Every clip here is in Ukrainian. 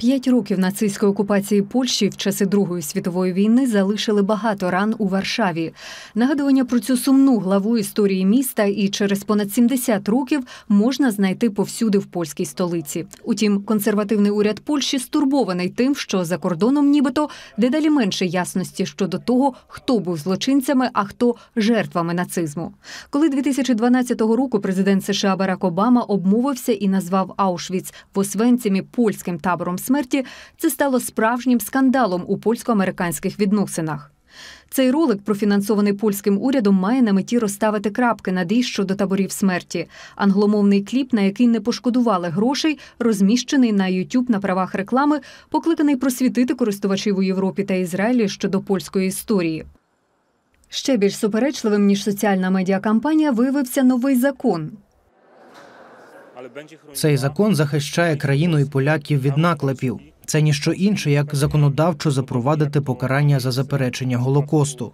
П'ять років нацистської окупації Польщі в часи Другої світової війни залишили багато ран у Варшаві. Нагадування про цю сумну главу історії міста і через понад 70 років можна знайти повсюди в польській столиці. Утім, консервативний уряд Польщі стурбований тим, що за кордоном, нібито дедалі менше ясності щодо того, хто був злочинцями, а хто жертвами нацизму. Коли 2012 року президент США Барак Обама обмовився і назвав Аушвіц в Освенцімі польським табором смерті, це стало справжнім скандалом у польсько-американських відносинах. Цей ролик, профінансований польським урядом, має на меті розставити крапки над «і» щодо таборів смерті. Англомовний кліп, на який не пошкодували грошей, розміщений на YouTube на правах реклами, покликаний просвітити користувачів у Європі та Ізраїлі щодо польської історії. Ще більш суперечливим ніж соціальна медіакампанія виявився новий закон. Цей закон захищає країну і поляків від наклепів. Це ніщо інше, як законодавчо запровадити покарання за заперечення голокосту.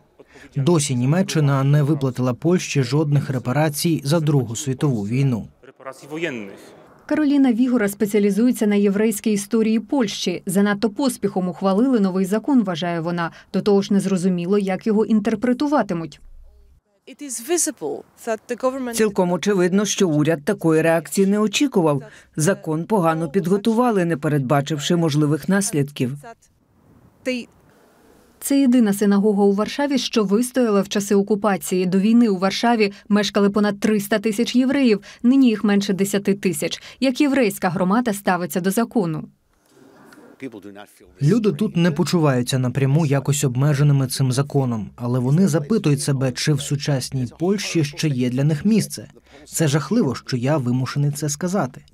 Досі Німеччина не виплатила Польщі жодних репарацій за Другу світову війну. Кароліна Вігора спеціалізується на єврейській історії Польщі. Занадто поспіхом ухвалили новий закон, вважає вона. До того ж, незрозуміло, як його інтерпретуватимуть. Цілком очевидно, що уряд такої реакції не очікував. Закон погано підготували, не передбачивши можливих наслідків. Це єдина синагога у Варшаві, що вистояла в часи окупації. До війни у Варшаві мешкали понад 300 тисяч євреїв. Нині їх менше 10 тисяч. Як єврейська громада ставиться до закону? Люди тут не почуваються напряму якось обмеженими цим законом, але вони запитують себе, чи в сучасній Польщі ще є для них місце. Це жахливо, що я вимушений це сказати.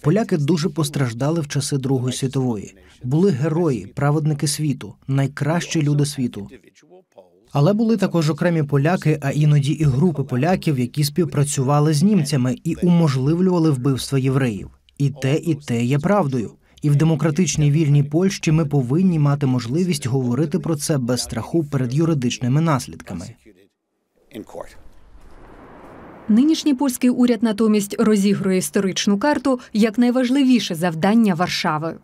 Поляки дуже постраждали в часи Другої світової. Були герої, праведники світу, найкращі люди світу. Але були також окремі поляки, а іноді і групи поляків, які співпрацювали з німцями і уможливлювали вбивство євреїв. І те, і те є правдою. І в демократичній вільній Польщі ми повинні мати можливість говорити про це без страху перед юридичними наслідками. Нинішній польський уряд натомість розігрує історичну карту як найважливіше завдання Варшави.